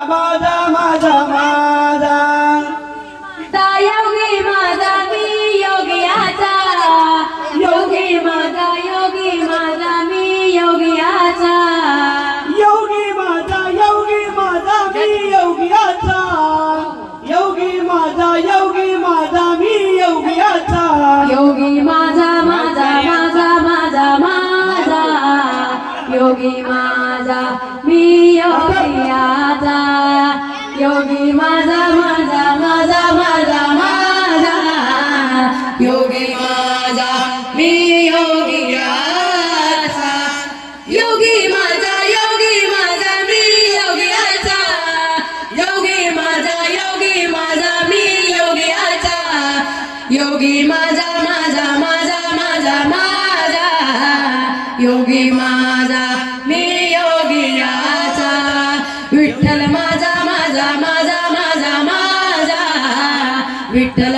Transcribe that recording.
माझा माझा माझा. ता योगी माझा मी योगियाचा योगी माझा योगी माझा मी योगियाचा योगी माझा योगी माझा मी योगियाचा योगी माझा योगी माझा मी योगियाचा योगी माझा माझा माझा माझा माझा. योगी माझा मी योगियाचा योगी माझा मी योगियाचा योगी माझा योगी माझा मी योगियाचा योगी माझा योगी माझा मी योगियाचा योगी माझा माझा माझा माझा माझा. योगी माझा मी योगियाचा विठ्ठल माझा माझा माझा माझा माझा. विठ्ठल